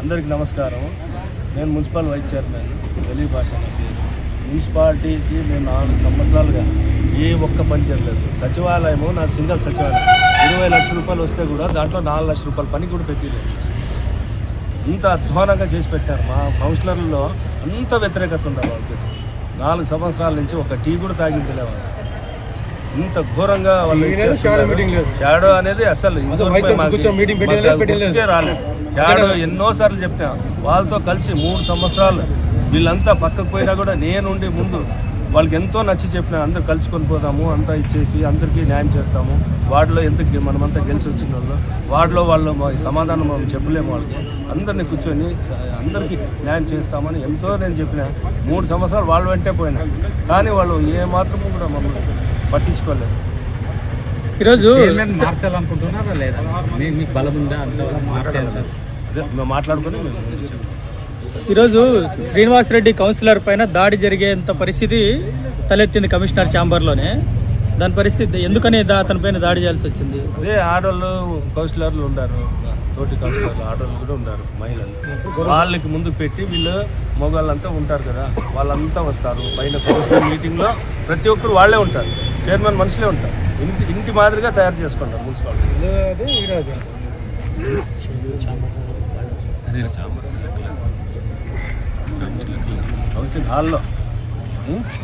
అందరికీ నమస్కారం. నేను మున్సిపల్ వైస్ చైర్మన్ తెలుగు భాష మున్సిపాలిటీకి మేము నాలుగు సంవత్సరాలుగా ఏ ఒక్క పని చేయలేదు. సచివాలయము నా సింగల్ సచివాలయం. ఇరవై లక్షల రూపాయలు వస్తే కూడా దాంట్లో నాలుగు లక్షల రూపాయల పని కూడా పెట్టలేదు ఇంత అధ్వానంగా చేసి పెట్టారు. మా కౌన్సిలర్లలో అంత వ్యతిరేకత ఉంది వాళ్ళకి. నాలుగు సంవత్సరాల నుంచి ఒక టీ కూడా తాగింది వాళ్ళు ఇంత ఘోరంగా వాళ్ళు. షాడో అనేది అసలు రాలేదు. షాడో ఎన్నో సార్లు చెప్పినా వాళ్ళతో కలిసి మూడు సంవత్సరాలు వీళ్ళంతా పక్కకు పోయినా కూడా నేనుండి ముందు వాళ్ళకి ఎంతో నచ్చి చెప్పిన అందరు కలుసుకొని పోదాము అంతా ఇచ్చేసి అందరికీ న్యాయం చేస్తాము. వార్డులో ఎంత గె- మనమంతా గెలిచి వచ్చిన వాళ్ళు వార్డులో వాళ్ళు మా- సమాధానం మనం చెప్పలేము వాళ్ళకి. అందరినీ కూర్చొని అందరికీ న్యాయం చేస్తామని ఎంతో నేను చెప్పిన. మూడు సంవత్సరాలు వాళ్ళ వెంటే పోయినా. కానీ వాళ్ళు ఏ మాత్రము కూడా మమ్మల్ని పట్టించుకోలేదు. ఈరోజు మార్చాలనుకుంటున్నారా లేదా? మీకు బలం ఉందా? మార్చాలి మాట్లాడుకొని. ఈరోజు శ్రీనివాసరెడ్డి కౌన్సిలర్ పైన దాడి జరిగేంత పరిస్థితి తలెత్తింది కమిషనర్ ఛాంబర్లోనే. దాని పరిస్థితి ఎందుకని అతని పైన దాడి చేయాల్సి వచ్చింది. అదే ఆడవాళ్ళు కౌన్సిలర్లు ఉన్నారు తోటి కౌన్సిలర్లు ఆడవాళ్ళు కూడా ఉన్నారు మహిళలు. వాళ్ళకి ముందు పెట్టి వీళ్ళు మగవాళ్ళంతా ఉంటారు కదా వాళ్ళంతా వస్తారు. పైన కౌన్సిలర్ మీటింగ్లో ప్రతి ఒక్కరు వాళ్ళే ఉంటారు. చైర్మన్ మనుషులే ఉంటారు. ఇంటి ఇంటి మాదిరిగా తయారు చేసుకుంటారు మున్సిపాలిటీ. హాల్లో?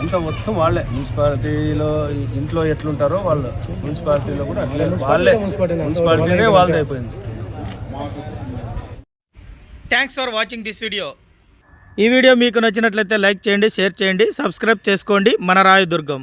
అంతా మొత్తం వాళ్ళే. మున్సిపాలిటీలో ఇంట్లో ఎట్లుంటారో వాళ్ళు. మున్సిపాలిటీలో కూడా అట్లే. వాళ్ళే. మున్సిపాలిటీనే వాళ్ళది అయిపోయింది. Thanks for watching this video ఈ వీడియో మీకు నచ్చినట్లయితే లైక్ చేయండి షేర్ చేయండి సబ్స్క్రైబ్ చేసుకోండి. మన రాయదుర్గం.